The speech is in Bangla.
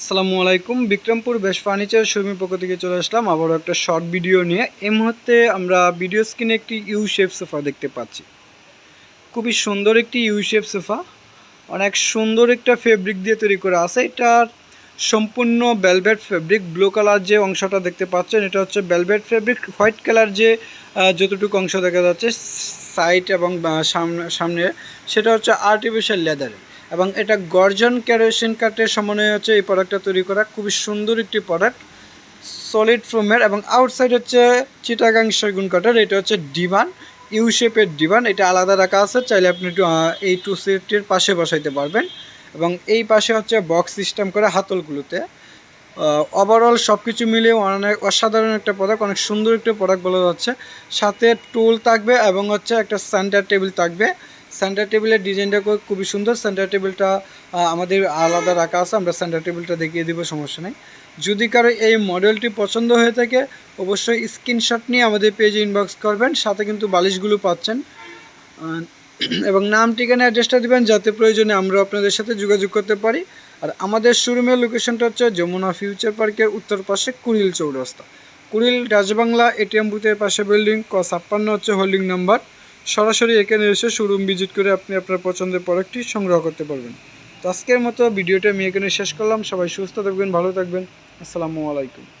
আসসালামু আলাইকুম। বিক্রমপুর বেশ ফার্নিচার শোরুমের পক্ষ থেকে চলে আসলাম। আবারও একটা শর্ট ভিডিও নিয়ে। এই মুহূর্তে আমরা ভিডিও স্ক্রিনে একটি ইউ শেপ সোফা দেখতে পাচ্ছি। খুবই সুন্দর একটি ইউ শেপ সোফা অনেক সুন্দর একটা ফেব্রিক দিয়ে তৈরি করা আছে। এটার সম্পূর্ণ বেলভেট ফেব্রিক ব্লু কালার যে অংশটা দেখতে পাচ্ছেন, এটা হচ্ছে বেলভেট ফেব্রিক হোয়াইট কালার যে যতটুকু অংশ দেখা যাচ্ছে সাইড এবং সামনে সামনে, সেটা হচ্ছে আর্টিফিশিয়াল লেদারের এবং এটা গর্জন ক্যারোসিন কাঠের সমন্বয়ে হচ্ছে এই প্রোডাক্টটা তৈরি করা। খুবই সুন্দর একটি প্রোডাক্ট সলিড ফোমের এবং আউটসাইড হচ্ছে চিটাগাং সেগুন কাঠের, এটা হচ্ছে ডিভান ইউ শেপের ডিভান, এটা আলাদা রাখা আছে, চাইলে আপনি একটু এই টু সিটির পাশে বসাইতে পারবেন। এবং এই পাশে হচ্ছে বক্স সিস্টেম করে হাতলগুলোতে ওভারঅল সব কিছু মিলিয়ে অনেক অসাধারণ একটা প্রোডাক্ট অনেক সুন্দর একটা প্রোডাক্ট বলা যাচ্ছে। সাথে টুল থাকবে এবং হচ্ছে একটা সেন্টার টেবিল থাকবে। সেন্টার টেবিলের ডিজাইনটা খুব- খুবই সুন্দর। সেন্টার টেবিলটা আমাদের আলাদা রাখা আছে, আমরা সেন্টার টেবিলটা দেখিয়ে দিব, সমস্যা নেই। যদি কারও এই মডেলটি পছন্দ হয়ে থাকে, অবশ্যই স্ক্রিনশট নিয়ে আমাদের পেজে ইনবক্স করবেন, সাথে কিন্তু বালিশগুলো পাচ্ছেন। এবং নাম, ঠিকানা অ্যাড্রেসটা দিবেন, যাতে প্রয়োজনে আমরা আপনাদের সাথে যোগাযোগ করতে পারি। আর আমাদের শোরুমের লোকেশনটা হচ্ছে যমুনা ফিউচার পার্কের উত্তর পাশে কুড়িল চৌরাস্তা। কুড়িল, রাজবাংলা এটিএম বুথের পাশে বিল্ডিং ক ছাপ্পান্ন হচ্ছে হোল্ডিং নাম্বার সরাসরি এখানে এসে শোরুম ভিজিট করে আপনি আপনার পছন্দের প্রোডাক্টটি সংগ্রহ করতে পারবেন। তো আজকের মতো ভিডিওটা আমি এখানে শেষ করলাম। সবাই সুস্থ থাকবেন, ভালো থাকবেন। আসসালামু আলাইকুম।